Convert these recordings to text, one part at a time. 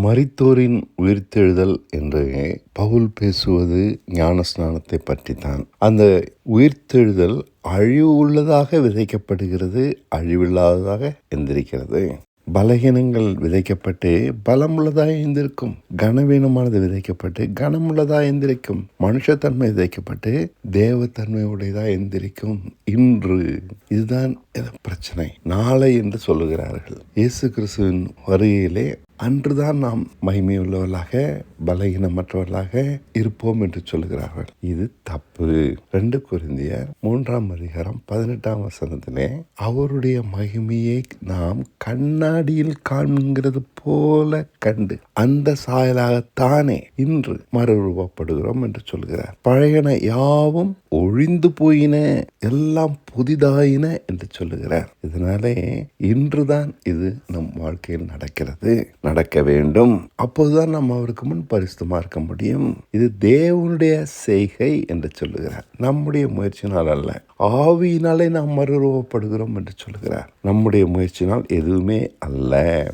மறித்தோரின் உயிர்த்தெழுதல் என்று பவுல் பேசுவது ஞானஸ்நானத்தை பற்றி தான் அந்த உயிர்த்தெழுதல் அழிவு உள்ளதாக விதைக்கப்படுகிறது அழிவில்லாததாக எந்திரிக்கிறது. பலகீனங்கள் விதைக்கப்பட்டு பலமுள்ளதாக எந்திருக்கும் கனவீனமானது விதைக்கப்பட்டு கனமுள்ளதாக எந்திரிக்கும் மனுஷத்தன்மை விதைக்கப்பட்டு தேவத்தன்மை உடையதாக எந்திரிக்கும். இன்று இதுதான் பிரச்சனை. நாளை என்று சொல்லுகிறார்கள். இயேசு கிறிஸ்துவின் வருகையிலே அன்றுதான் நாம் மகிமையுள்ளவர்களாக பலகீனமற்றவர்களாக இருப்போம் என்று சொல்லுகிறார்கள். இது தப்பு. ரெண்டு குருந்தியர் மூன்றாம் அதிகாரம் பதினெட்டாம் வசனத்திலே அவருடைய மகிமையை நாம் கண்ணாடியில் காண்கிறது போல கண்டு அந்த சாயலாகத்தானே இன்று மறுரூபப்படுகிறோம் என்று சொல்கிறார். பழையன யாவும் ஒழிந்து போயின எல்லாம் புதிதாயின என்று சொல்லுகிறார் இதனாலே இன்றுதான் இது நம் வாழ்க்கையில் நடக்கிறது. நடக்க வேண்டும். அப்போதுதான் நம்ம அவருக்கு முன் பரிசுத்தமா இருக்க முடியும். இது தேவனுடைய செய்கை என்று சொல்லுகிறார். நம்முடைய முயற்சினால் அல்ல ஆவியினாலே நாம் மறுரூபப்படுகிறோம் என்று சொல்லுகிறார். நம்முடைய முயற்சினால் எதுவுமே அல்ல.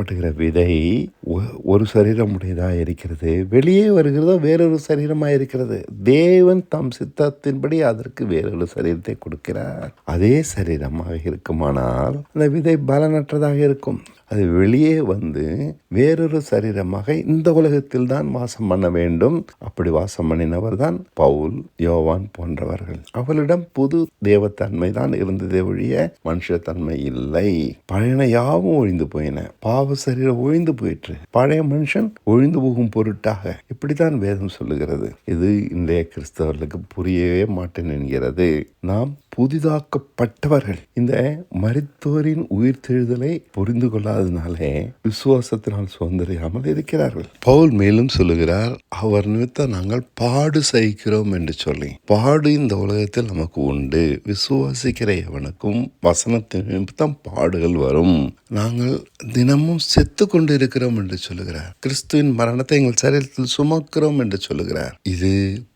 விதைக்கப்படுகிற விதை ஒ- ஒரு சரீரம் உடையதாக இருக்கிறது. வெளியே வருகிறதோ வேறொரு சரீரமாக இருக்கிறது. தேவன் தம் சித்தத்தின்படி அதற்கு வேறொரு சரீரத்தை கொடுக்கிறார். அதே சரீரமாக இருக்குமானால் அந்த விதை பலனற்றதாக இருக்கும். அது வெளியே வந்து வேறொரு சரீரமாக இந்த உலகத்தில் தான் வாசம் பண்ண வேண்டும். அப்படி வாசம் பண்ணினவர் தான் பவுல் யோவான் போன்றவர்கள். அவளிடம் புது தேவத்தன்மை தான் இருந்ததே ஒழிய மனுஷத்தன்மை இல்லை. பழையன யாவும் ஒழிந்து போயின. பாவ சரீரம் ஒழிந்து போயிற்று. பழைய மனுஷன் ஒழிந்து போகும் பொருட்டாக இப்படித்தான் வேதம் சொல்லுகிறது. இது இன்றைய கிறிஸ்தவர்களுக்கு புரியவே மாட்டேன் என்கிறது. நாம் புதிதாக்கப்பட்டவர்கள். இந்த மரித்தோரின் உயிர்த்தெழுதலை புரிந்து கொள்ளாதனாலே விசுவாசத்தினால் சுதந்திரியாமல் இருக்கிறார்கள். பவுல் மேலும் சொல்லுகிறார் அவர் நிமித்தம் நாங்கள் பாடு சகிக்கிறோம் என்று சொல்லி பாடு இந்த உலகத்தில் நமக்கு உண்டு. விசுவாசிக்கிற எவனுக்கும் வசனத்தின் நிமித்தம் பாடுகள் வரும். நாங்கள் தினமும் செத்து கொண்டு இருக்கிறோம் என்று சொல்லுகிறார். கிறிஸ்துவின் மரணத்தை எங்கள் சரீரத்தில் சுமக்கிறோம் என்று சொல்லுகிறார். இது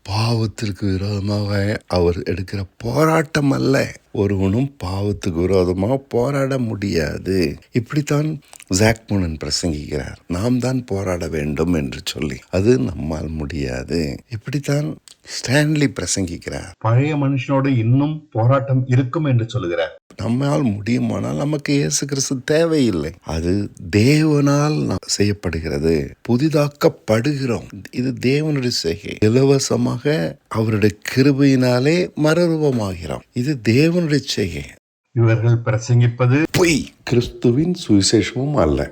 பாவத்திற்கு விரோதமாக அவர் எடுக்கிற போராட்டம் அல்ல. ஒருவனும் பாவத்துக்கு விரோதமாக போராட முடியாது. இப்படித்தான் ஜாக்மோனன் பிரசங்கிக்கிறார். நாம் தான் போராட வேண்டும் என்று சொல்லி. அது நம்மால் முடியாது. இப்படித்தான் ஸ்டான்லி பிரசங்கிக்கிறார். பழைய மனுஷனோடு இன்னும் போராட்டம் இருக்கும் என்று சொல்லுகிறார். நம்மால் முடியுமானால் நமக்கு இயேசு கிறிஸ்து தேவையில்லை. அது தேவனால் செய்யப்படுகிறது. புதிதாக்கப்படுகிறோம். இது தேவனுடைய செய்கை. இலவசமாக அவருடைய கிருபையினாலே மறுரூபமாகிறோம். இது தேவனுடைய செய்கை. இவர்கள் பிரசங்கிப்பது பொய். கிறிஸ்துவின் சுவிசேஷமும் அல்ல.